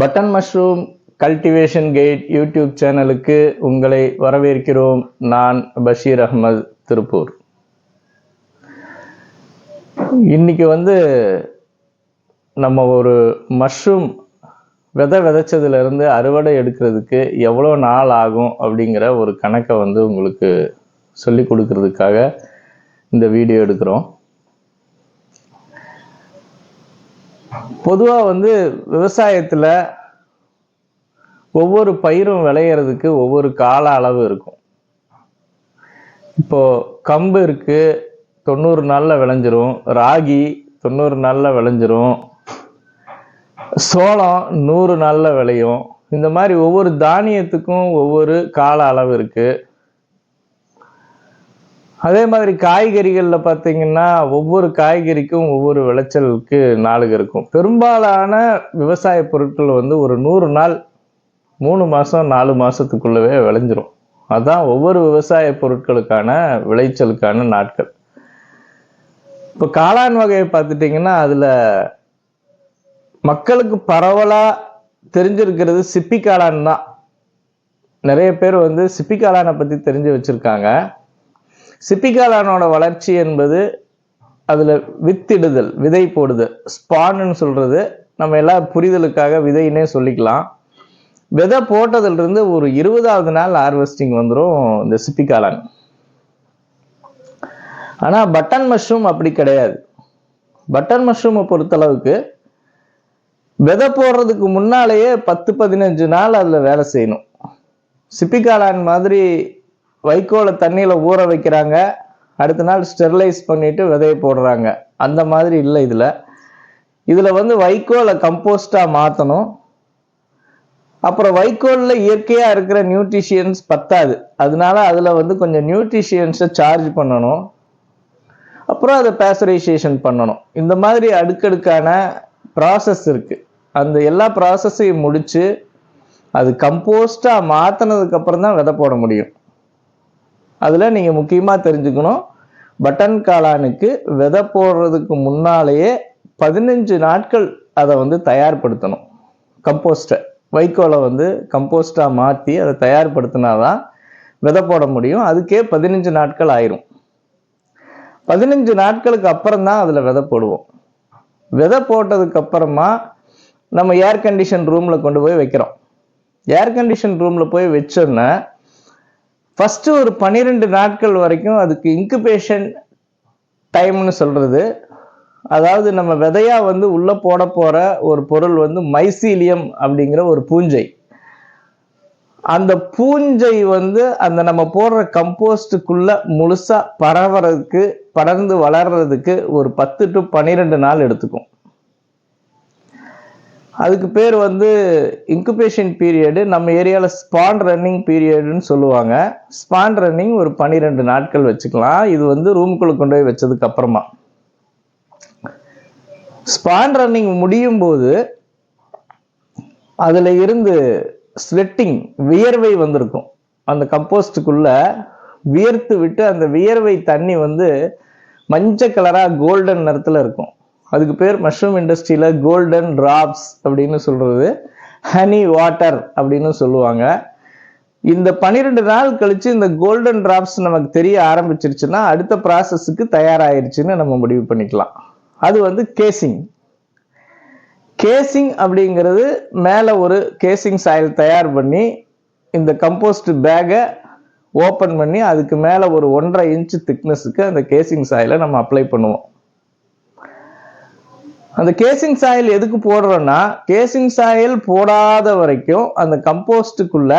Button mushroom cultivation guide YouTube சேனலுக்கு உங்களை வரவேற்கிறோம். நான் பஷீர் அகமது திருப்பூர். இன்னைக்கு வந்து நம்ம ஒரு மஷ்ரூம் விதை விதைச்சதுலேருந்து அறுவடை எடுக்கிறதுக்கு எவ்வளோ நாள் ஆகும் அப்படிங்கிற ஒரு கணக்கை வந்து உங்களுக்கு சொல்லி கொடுக்கறதுக்காக இந்த வீடியோ எடுக்கிறோம். பொதுவாக வந்து விவசாயத்தில் ஒவ்வொரு பயிரும் விளையிறதுக்கு ஒவ்வொரு கால அளவு இருக்கும். இப்போ கம்பு இருக்கு தொண்ணூறு நாளில் விளைஞ்சிரும். ராகி தொண்ணூறு நாளில் விளைஞ்சிரும். சோளம் நூறு நாளில் விளையும். இந்த மாதிரி ஒவ்வொரு தானியத்துக்கும் ஒவ்வொரு கால அளவு இருக்குது அதே மாதிரி காய்கறிகளில் பார்த்தீங்கன்னா ஒவ்வொரு காய்கறிக்கும் ஒவ்வொரு விளைச்சலுக்கு நாளுக்கு இருக்கும். பெரும்பாலான விவசாய பொருட்கள் வந்து ஒரு நூறு நாள் மூணு மாதம் நாலு மாதத்துக்குள்ளவே விளைஞ்சிரும். அதுதான் ஒவ்வொரு விவசாய பொருட்களுக்கான விளைச்சலுக்கான நாட்கள். இப்போ காளான் வகையை பார்த்துட்டிங்கன்னா அதில் மக்களுக்கு பரவலாக தெரிஞ்சிருக்கிறது சிப்பி காளான் தான். நிறைய பேர் வந்து சிப்பி காளானை பற்றி தெரிஞ்சு வச்சுருக்காங்க. சிப்பிகாலானோட வளர்ச்சி என்பது அதில் வித்திடுதல் விதை போடுதல் ஸ்பான்னு சொல்கிறது நம்ம எல்லாம் புரிதலுக்காக விதைன்னே சொல்லிக்கலாம். விதை போட்டதுலேருந்து ஒரு இருபதாவது நாள் ஹார்வெஸ்டிங் வந்துடும் இந்த சிப்பிகாலான் ஆனால் பட்டன் மஷ்ரூம் அப்படி கிடையாது. பட்டன் மஷ்ரூமை பொறுத்தளவுக்கு விதை போடுறதுக்கு முன்னாலேயே பத்து பதினஞ்சு நாள் அதில் வேலை செய்யணும். சிப்பிகாளான் மாதிரி வைக்கோலை தண்ணியில் ஊற வைக்கிறாங்க. அடுத்த நாள் ஸ்டெர்லைஸ் பண்ணிட்டு விதைய போடுறாங்க. அந்த மாதிரி இல்லை இதில். இதில் வந்து வைக்கோலை கம்போஸ்டாக மாற்றணும் அப்புறம் வைக்கோலில் இயற்கையாக இருக்கிற நியூட்ரிஷியன்ஸ் பத்தாது. அதனால அதில் வந்து கொஞ்சம் நியூட்ரிஷியன்ஸை சார்ஜ் பண்ணணும். அப்புறம் அதை பேசரைசேஷன் பண்ணணும். இந்த மாதிரி அடுக்கடுக்கான ப்ராசஸ் இருக்குது அந்த எல்லா ப்ராசஸையும் முடித்து அது கம்போஸ்டாக மாற்றினதுக்கப்புறம் தான் விதை போட முடியும். அதில் நீங்கள் முக்கியமாக தெரிஞ்சுக்கணும். பட்டன் காளானுக்கு விதை போடுறதுக்கு முன்னாலேயே பதினஞ்சு நாட்கள் அதை வந்து தயார்படுத்தணும். கம்போஸ்ட்டை வைக்கோலை வந்து கம்போஸ்டாக மாற்றி அதை தயார்படுத்தினாதான் விதை போட முடியும். அதுக்கே பதினஞ்சு நாட்கள் ஆயிரும். பதினஞ்சு நாட்களுக்கு அப்புறம் தான் அதில் விதை போடுவோம். விதை போட்டதுக்கு அப்புறமா நம்ம ஏர் கண்டிஷன் ரூமில் கொண்டு போய் வைக்கிறோம். ஏர் கண்டிஷன் ரூமில் போய் வச்சோன்னா ஃபஸ்ட்டு ஒரு பன்னிரெண்டு நாட்கள் வரைக்கும் அதுக்கு இன்குபேஷன் டைம்னு சொல்கிறது அதாவது நம்ம விதையாக வந்து உள்ளே போட போகிற ஒரு பொருள் வந்து மைசீலியம் அப்படிங்கிற ஒரு பூஞ்சை. அந்த பூஞ்சை வந்து அந்த நம்ம போடுற கம்போஸ்டுக்குள்ள முழுசாக பரவறதுக்கு படர்ந்து வளர்றதுக்கு ஒரு பத்து டு பன்னிரெண்டு நாள் எடுத்துக்கும். அதுக்கு பேர் வந்து இன்குபேஷன் பீரியடு நம்ம ஏரியாவில் ஸ்பான் ரன்னிங் பீரியடுன்னு சொல்லுவாங்க. ஸ்பான் ரன்னிங் ஒரு பன்னிரெண்டு நாட்கள் வச்சுக்கலாம். இது வந்து ரூமுக்குள்ளே கொண்டு போய் வச்சதுக்கு அப்புறமா. ஸ்பான் ரன்னிங் முடியும் போது அதில் இருந்து ஸ்வெட்டிங் வியர்வை வந்திருக்கும். அந்த கம்போஸ்டுக்குள்ள வியர்த்து விட்டு அந்த வியர்வை தண்ணி வந்து மஞ்சள் கலராக கோல்டன் நிறத்தில் இருக்கும். அதுக்கு பேர் மஷ்ரூம் இண்டஸ்ட்ரியில் கோல்டன் ட்ராப்ஸ் அப்படின்னு சொல்கிறது ஹனி வாட்டர் அப்படின்னு சொல்லுவாங்க. இந்த பன்னிரெண்டு நாள் கழித்து இந்த கோல்டன் ட்ராப்ஸ் நமக்கு தெரிய ஆரம்பிச்சிருச்சுன்னா அடுத்த ப்ராசஸுக்கு தயாராகிருச்சுன்னு நம்ம முடிவு பண்ணிக்கலாம். அது வந்து கேசிங் கேசிங் அப்படிங்கிறது மேலே ஒரு கேசிங் சாயில் தயார் பண்ணி இந்த கம்போஸ்ட் பேக்கை ஓப்பன் பண்ணி அதுக்கு மேலே ஒரு ஒன்றரை இன்ச்சு திக்னஸுக்கு அந்த கேசிங் சாயிலை நம்ம அப்ளை பண்ணுவோம். அந்த கேசிங் சாயில் எதுக்கு போடுறோம்னா கேசிங் சாயில் போடாத வரைக்கும் அந்த கம்போஸ்டுக்குள்ள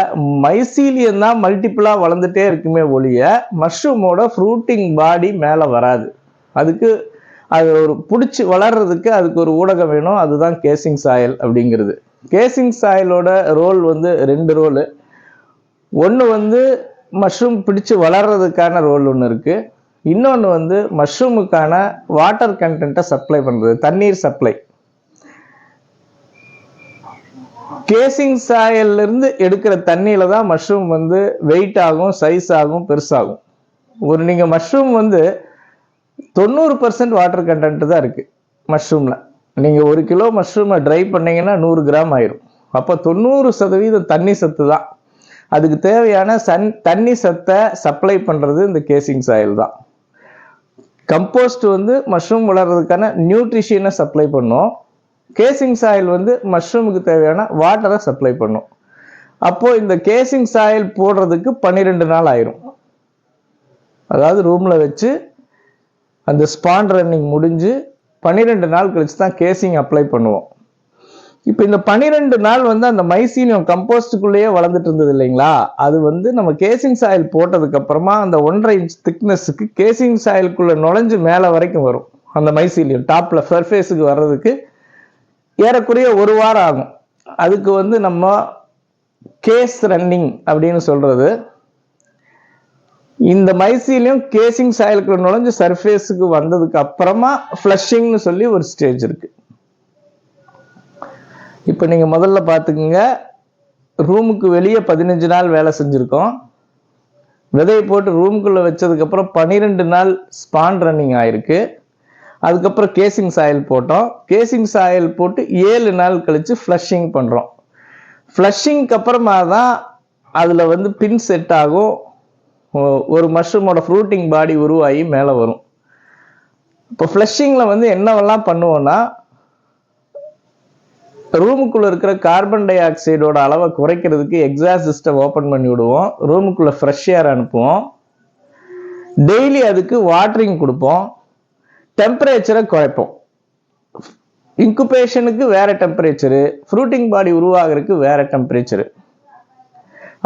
மைசீலியம் தான் மல்டிப்புளாக வளர்ந்துட்டே இருக்குமே ஒழிய மஷ்ரூமோட ஃப்ரூட்டிங் பாடி மேலே வராது. அதுக்கு அது ஒரு பிடிச்சி வளர்றதுக்கு அதுக்கு ஒரு ஊடகம் வேணும். அதுதான் கேசிங் சாயல் அப்படிங்கிறது. கேசிங் சாயலோட ரோல் வந்து ரெண்டு ரோலு ஒன்று வந்து மஷ்ரூம் பிடிச்சி வளர்றதுக்கான ரோல் ஒன்று இருக்குது இன்னொன்று வந்து மஷ்ரூமுக்கான வாட்டர் கண்டென்ட்டை சப்ளை பண்ணுறது தண்ணீர் சப்ளை கேசிங் சாயல்லேருந்து எடுக்கிற தண்ணியில் தான் மஷ்ரூம் வந்து வெயிட் ஆகும் சைஸ் ஆகும் பெருசாகும். ஒரு நீங்கள் மஷ்ரூம் வந்து தொண்ணூறு பர்சன்ட் வாட்டர் கண்டென்ட் தான் இருக்குது மஷ்ரூமில் நீங்கள் ஒரு கிலோ மஷ்ரூமை ட்ரை பண்ணீங்கன்னா நூறு கிராம் ஆயிரும். அப்போ தொண்ணூறு சதவீதம் தண்ணி சத்து தான். அதுக்கு தேவையான சன் தண்ணி சத்தை சப்ளை பண்ணுறது இந்த கேசிங் சாயில் தான். கம்போஸ்ட் வந்து மஷ்ரூம் வளர்றதுக்கான நியூட்ரிஷனை சப்ளை பண்ணும். கேசிங் சாயில் வந்து மஷ்ரூமுக்கு தேவையான வாட்டரை சப்ளை பண்ணும். அப்போது இந்த கேசிங் சாயில் போடுறதுக்கு பன்னிரெண்டு நாள் ஆயிரும். அதாவது ரூமில் வச்சு அந்த ஸ்பான் ரன்னிங் முடிஞ்சு பன்னிரெண்டு நாள் கழிச்சு தான் கேசிங் அப்ளை பண்ணுவோம். இப்போ இந்த பன்னிரெண்டு நாள் வந்து அந்த மைசீனியம் கம்போஸ்டுக்குள்ளேயே வளர்ந்துட்டு இருந்தது இல்லைங்களா? அது வந்து நம்ம கேசிங் சாயில் போட்டதுக்கு அப்புறமா அந்த ஒன்றரை இன்ச் திக்னஸுக்கு கேசிங் சாயிலுக்குள்ள நுழைஞ்சு மேலே வரைக்கும் வரும். அந்த மைசீலியம் டாப்ல சர்ஃபேஸுக்கு வர்றதுக்கு ஏறக்குறைய ஒரு வாரம் ஆகும். அதுக்கு வந்து நம்ம கேஸ் ரன்னிங் அப்படின்னு சொல்றது. இந்த மைசீலியம் கேசிங் சாயலுக்குள்ள நுழைஞ்சு சர்ஃபேஸுக்கு வந்ததுக்கு அப்புறமா ஃப்ளஷிங்னு சொல்லி ஒரு ஸ்டேஜ் இருக்குது இப்போ நீங்கள் முதல்ல பார்த்துக்குங்க ரூமுக்கு வெளியே பதினஞ்சு நாள் வேலை செஞ்சுருக்கோம். விதையை போட்டு ரூமுக்குள்ளே வச்சதுக்கப்புறம் பன்னிரெண்டு நாள் ஸ்பான் ரன்னிங் ஆயிருக்கு. அதுக்கப்புறம் கேசிங் சாயில் போட்டோம். கேசிங் சாயில் போட்டு ஏழு நாள் கழித்து ஃப்ளஷிங் பண்ணுறோம் ஃப்ளஷிங்க்கு அப்புறமா தான் அதில் வந்து பின் செட் ஆகும். ஒரு மஷ்ரூமோட ஃப்ரூட்டிங் பாடி உருவாகி மேலே வரும். இப்போ ஃப்ளஷிங்கில் வந்து என்னவெல்லாம் பண்ணுவோன்னா ரூமுக்குள்ளே இருக்கிற கார்பன் டை ஆக்சைடோட அளவை குறைக்கிறதுக்கு எக்ஸாஸ்ட் சிஸ்டம் ஓப்பன் பண்ணி விடுவோம். ரூமுக்குள்ளே ஃப்ரெஷ் ஏர் அனுப்புவோம். டெய்லி அதுக்கு வாட்டரிங் கொடுப்போம். டெம்பரேச்சரை குறைப்போம். இன்குபேஷனுக்கு வேறு டெம்பரேச்சரு ஃப்ரூட்டிங் பாடி உருவாகிறதுக்கு வேறு டெம்பரேச்சரு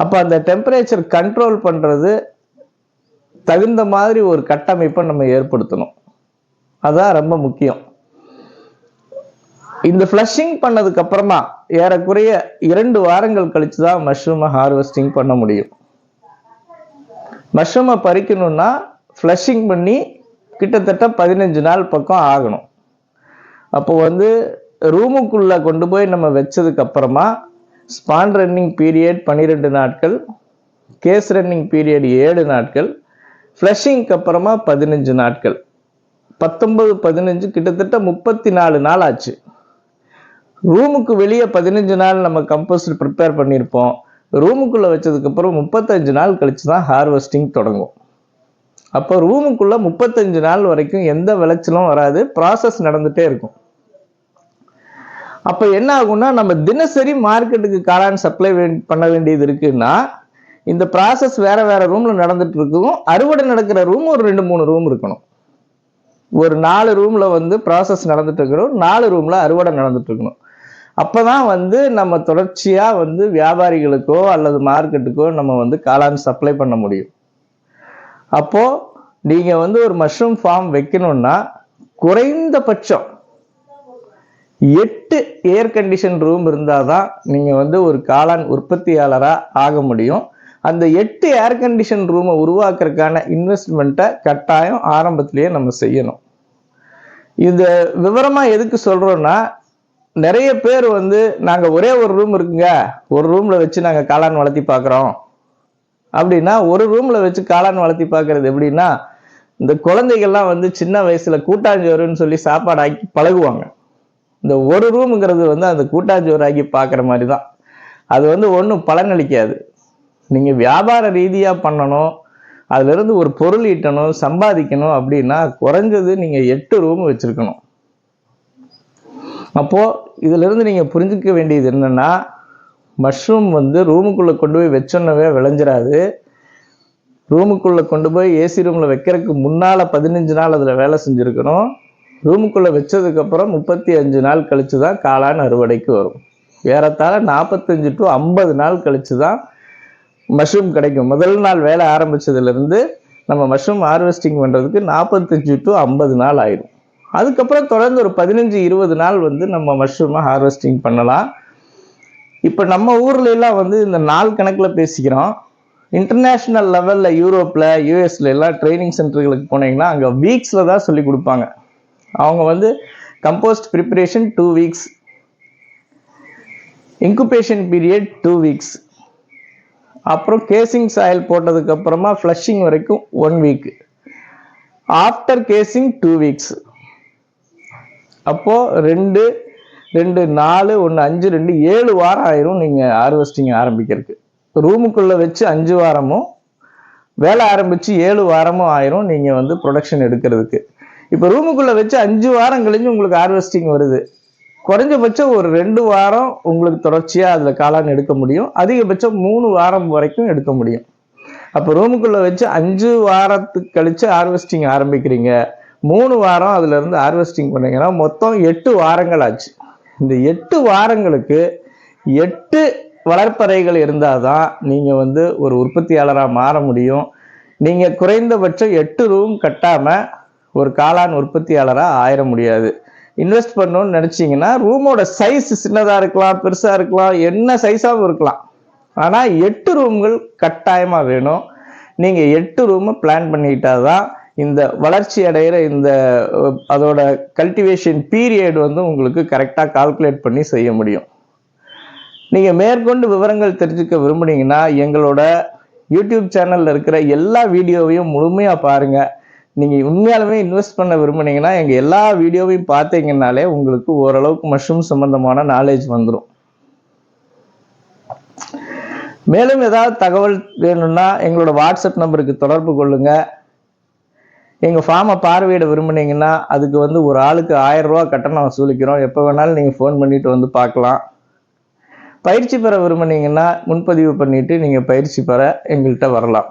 அப்போ அந்த டெம்பரேச்சர் கண்ட்ரோல் பண்ணுறது தகுந்த மாதிரி ஒரு கட்டமைப்பை நம்ம ஏற்படுத்தணும். அதுதான் ரொம்ப முக்கியம். இந்த ஃப்ளஷிங் பண்ணதுக்கு அப்புறமா ஏறக்குறைய இரண்டு வாரங்கள் கழிச்சு தான் மஷ்ரூமை ஹார்வெஸ்டிங் பண்ண முடியும். மஷ்ரூமை பறிக்கணும்னா ஃப்ளஷிங் பண்ணி கிட்டத்தட்ட பதினஞ்சு நாள் பக்கம் ஆகணும். அப்போ வந்து ரூமுக்குள்ளே கொண்டு போய் நம்ம வச்சதுக்கு அப்புறமா ஸ்பான் ரன்னிங் பீரியட் பன்னிரெண்டு நாட்கள் கேஸ் ரன்னிங் பீரியட் ஏழு நாட்கள் ஃப்ளஷிங்க்கு அப்புறமா பதினஞ்சு நாட்கள். பத்தொன்பது பதினஞ்சு கிட்டத்தட்ட முப்பத்தி நாலு நாள் ஆச்சு. ரூமுக்கு வெளியே பதினஞ்சு நாள் நம்ம கம்போஸ்ட் ப்ரிப்பேர் பண்ணியிருப்போம். ரூமுக்குள்ளே வச்சதுக்கப்புறம் முப்பத்தஞ்சு நாள் கழித்து தான் ஹார்வெஸ்டிங் தொடங்கும். அப்போ ரூமுக்குள்ளே முப்பத்தஞ்சு நாள் வரைக்கும் எந்த விளைச்சலும் வராது. ப்ராசஸ் நடந்துகிட்டே இருக்கும். அப்போ என்ன ஆகும்னா நம்ம தினசரி மார்க்கெட்டுக்கு காளான் சப்ளை பண்ண வேண்டியது இருக்குன்னா இந்த ப்ராசஸ் வேற வேற ரூம்ல நடந்துட்டு இருக்கும் அறுவடை நடக்கிற ரூம் ஒரு ரெண்டு மூணு ரூம் இருக்கணும். ஒரு நாலு ரூம்ல வந்து ப்ராசஸ் நடந்துட்டு இருக்கணும் நாலு ரூம்ல அறுவடை நடந்துட்டு இருக்கணும். அப்போ தான் வந்து நம்ம தொடர்ச்சியாக வந்து வியாபாரிகளுக்கோ அல்லது மார்க்கெட்டுக்கோ நம்ம வந்து காளான் சப்ளை பண்ண முடியும். அப்போது நீங்கள் வந்து ஒரு மஷ்ரூம் ஃபார்ம் வைக்கணும்னா குறைந்தபட்சம் எட்டு ஏர் கண்டிஷன் ரூம் இருந்தால் தான் நீங்கள் வந்து ஒரு காளான் உற்பத்தியாளராக ஆக முடியும். அந்த எட்டு ஏர் கண்டிஷன் ரூமை உருவாக்குறதுக்கான இன்வெஸ்ட்மெண்ட்டை கட்டாயம் ஆரம்பத்திலேயே நம்ம செய்யணும். இந்த விவரமாக எதுக்கு சொல்கிறோன்னா நிறைய பேர் வந்து நாங்கள் ஒரே ஒரு ரூம் இருக்குங்க. ஒரு ரூமில் வச்சு நாங்கள் காளான் வளர்த்தி பார்க்குறோம் அப்படின்னா ஒரு ரூமில் வச்சு காளான் வளர்த்தி பார்க்குறது எப்படின்னா இந்த குழந்தைகள்லாம் வந்து சின்ன வயசில் கூட்டாஞ்சோறுன்னு சொல்லி சாப்பாடு ஆக்கி பழகுவாங்க. இந்த ஒரு ரூமுங்கிறது வந்து அந்த கூட்டாஞ்சோறு ஆக்கி பார்க்குற மாதிரி தான் அது வந்து ஒன்றும் பலனளிக்காது. நீங்கள் வியாபார ரீதியாக பண்ணணும் அதுலேருந்து ஒரு பொருள் ஈட்டணும் சம்பாதிக்கணும் அப்படின்னா குறைஞ்சது நீங்கள் எட்டு ரூம் வச்சுருக்கணும். அப்போது இதிலிருந்து நீங்கள் புரிஞ்சுக்க வேண்டியது என்னென்னா மஷ்ரூம் வந்து ரூமுக்குள்ளே கொண்டு போய் வச்சோன்னவே விளைஞ்சிடாது ரூமுக்குள்ளே கொண்டு போய் ஏசி ரூமில் வைக்கிறதுக்கு முன்னால் பதினஞ்சு நாள் அதில் வேலை செஞ்சுருக்கணும். ரூமுக்குள்ளே வச்சதுக்கப்புறம் முப்பத்தி அஞ்சு நாள் கழித்து தான் காளான் அறுவடைக்கு வரும். ஏறத்தாழ நாற்பத்தஞ்சு டு ஐம்பது நாள் கழித்து தான் மஷ்ரூம் கிடைக்கும். முதல் நாள் வேலை ஆரம்பிச்சதுலேருந்து நம்ம மஷ்ரூம் ஹார்வெஸ்டிங் பண்ணுறதுக்கு நாற்பத்தஞ்சு டு ஐம்பது நாள் ஆயிடும் அதுக்கப்புறம் தொடர்ந்து ஒரு பதினஞ்சு இருபது நாள் வந்து நம்ம மஷ்ரூமை ஹார்வெஸ்டிங் பண்ணலாம். இப்போ நம்ம ஊரில் எல்லாம் வந்து இந்த நாள் கணக்கில் பேசிக்கிறோம். இன்டர்நேஷ்னல் லெவலில் யூரோப்பில் யூஎஸ்ல எல்லாம் ட்ரைனிங் சென்டர்களுக்கு போனீங்கன்னா அங்கே வீக்ஸில் தான் சொல்லி கொடுப்பாங்க. அவங்க வந்து compost preparation two weeks incubation period two weeks அப்புறம் கேசிங் சாயில் போட்டதுக்கப்புறமா ஃப்ளஷிங் வரைக்கும் one week after casing two weeks அப்போது ரெண்டு ரெண்டு நாலு ஒன்று அஞ்சு ரெண்டு ஏழு வாரம் ஆயிரும் நீங்கள் ஹார்வெஸ்டிங் ஆரம்பிக்கிறதுக்கு. ரூமுக்குள்ளே வச்சு அஞ்சு வாரமும் வேலை ஆரம்பித்து ஏழு வாரமும் ஆயிரும் நீங்கள் வந்து ப்ரொடக்ஷன் எடுக்கிறதுக்கு. இப்போ ரூமுக்குள்ளே வச்சு அஞ்சு வாரம் கழிஞ்சு உங்களுக்கு ஹார்வெஸ்டிங் வருது. குறைஞ்சபட்சம் ஒரு ரெண்டு வாரம் உங்களுக்கு தொடர்ச்சியாக அதில் காளான் எடுக்க முடியும். அதிகபட்சம் மூணு வாரம் வரைக்கும் எடுக்க முடியும். அப்போ ரூமுக்குள்ளே வச்சு அஞ்சு வாரத்துக்கு கழித்து ஹார்வெஸ்டிங் ஆரம்பிக்கிறீங்க. மூணு வாரம் அதுலேருந்து ஹார்வெஸ்டிங் பண்ணீங்கன்னா மொத்தம் எட்டு வாரங்கள் ஆச்சு இந்த எட்டு வாரங்களுக்கு எட்டு வளர்ப்பறைகள் இருந்தால் தான் நீங்கள் வந்து ஒரு உற்பத்தியாளராக மாற முடியும். நீங்கள் குறைந்தபட்சம் எட்டு ரூம் கட்டாமல் ஒரு காளான் உற்பத்தியாளராக ஆயிட முடியாது. இன்வெஸ்ட் பண்ணணும்னு நினச்சிங்கன்னா ரூமோட சைஸ் சின்னதாக இருக்கலாம் பெருசாக இருக்கலாம் என்ன சைஸாகவும் இருக்கலாம். ஆனால் எட்டு ரூம்கள் கட்டாயமாக வேணும். நீங்கள் எட்டு ரூமை பிளான் பண்ணிக்கிட்டா தான் இந்த வளர்ச்சி அடைகிற இந்த அதோட கல்டிவேஷன் பீரியட் வந்து உங்களுக்கு கரெக்டாக கால்குலேட் பண்ணி செய்ய முடியும். நீங்கள் மேற்கொண்டு விவரங்கள் தெரிஞ்சுக்க விரும்புனீங்கன்னா எங்களோட யூடியூப் சேனலில் இருக்கிற எல்லா வீடியோவையும் முழுமையாக பாருங்கள் நீங்கள் உண்மையாலுமே இன்வெஸ்ட் பண்ண விரும்புனீங்கன்னா எங்கள் எல்லா வீடியோவையும் பார்த்தீங்கன்னாலே உங்களுக்கு ஓரளவுக்கு மஷ்ரூம் சம்மந்தமான நாலேஜ் வந்துடும் மேலும் ஏதாவது தகவல் வேணும்னா எங்களோட வாட்ஸ்அப் நம்பருக்கு தொடர்பு கொள்ளுங்கள் எங்கள் ஃபார்மை பார்வையிட விரும்புனீங்கன்னா அதுக்கு வந்து ஒரு ஆளுக்கு ஆயிரம் ரூபா கட்டணம் வசூலிக்கிறோம் எப்போ வேணாலும் நீங்கள் ஃபோன் பண்ணிட்டு வந்து பார்க்கலாம். பயிற்சி பெற விரும்புனீங்கன்னா முன்பதிவு பண்ணிட்டு நீங்கள் பயிற்சி பெற எங்கள்கிட்ட வரலாம்.